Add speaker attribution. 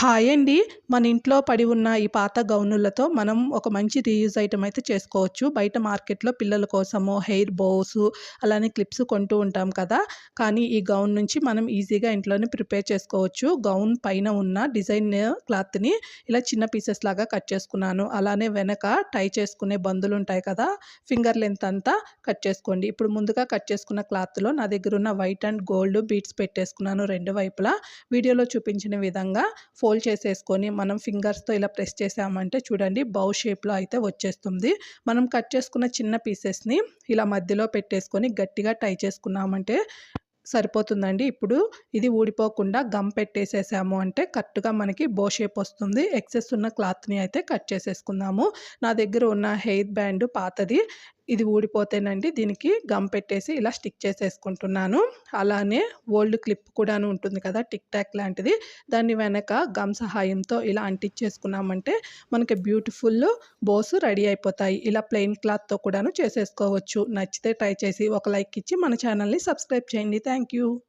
Speaker 1: Hi అండి. మన ఇంట్లో పడి ఉన్న ఈ పాత గౌనులతో మనం ఒక మంచి రీయూజ్ ఐటమ్ అయితే చేసుకోవచ్చు. బయట మార్కెట్లో పిల్లల కోసము హెయిర్ బోస్ అలానే క్లిప్స్ కొంటూ ఉంటాం కదా. కానీ ఈ గౌన్ నుంచి మనం ఈజీగా ఇంట్లోనే ప్రిపేర్ చేసుకోవచ్చు. గౌన్ పైన ఉన్న డిజైన్ క్లాత్ని ఇలా చిన్న పీసెస్ లాగా కట్ చేసుకున్నాను. అలానే వెనక టై చేసుకునే బందులు ఉంటాయి కదా. ఫింగర్ లెంత్ అంతా కట్ చేసుకోండి. ఇప్పుడు ముందుగా కట్ చేసుకున్న క్లాత్లో నా దగ్గర ఉన్న వైట్ అండ్ గోల్డ్ బీట్స్ పెట్టేసుకున్నాను రెండు వైపులా. వీడియోలో చూపించిన విధంగా ఫోల్డ్ చేసేసుకొని మనం ఫింగర్స్తో ఇలా ప్రెస్ చేసామంటే చూడండి బౌ షేప్లో అయితే వచ్చేస్తుంది. మనం కట్ చేసుకున్న చిన్న పీసెస్ని ఇలా మధ్యలో పెట్టేసుకొని గట్టిగా టై చేసుకున్నామంటే సరిపోతుందండి. ఇప్పుడు ఇది ఊడిపోకుండా గమ్ పెట్టేసేసాము అంటే కరెక్ట్గా మనకి బో షేప్ వస్తుంది. ఎక్సెస్ ఉన్న క్లాత్ని అయితే కట్ చేసేసుకుందాము. నా దగ్గర ఉన్న హెయిర్ బ్యాండ్ పాతది. ఇది ఊడిపోతేనండి దీనికి గమ్ పెట్టేసి ఇలా స్టిక్ చేసేసుకుంటున్నాను. అలానే ఓల్డ్ క్లిప్ కూడా ఉంటుంది కదా టిక్ టాక్ లాంటిది. దాన్ని వెనక గమ్ సహాయంతో ఇలా అంటించేసుకున్నామంటే మనకి బ్యూటిఫుల్ బోస్ రెడీ అయిపోతాయి. ఇలా ప్లెయిన్ క్లాత్తో కూడాను చేసేసుకోవచ్చు. నచ్చితే ట్రై చేసి ఒక లైక్ ఇచ్చి మన ఛానల్ని సబ్స్క్రైబ్ చేయండి. Thank you.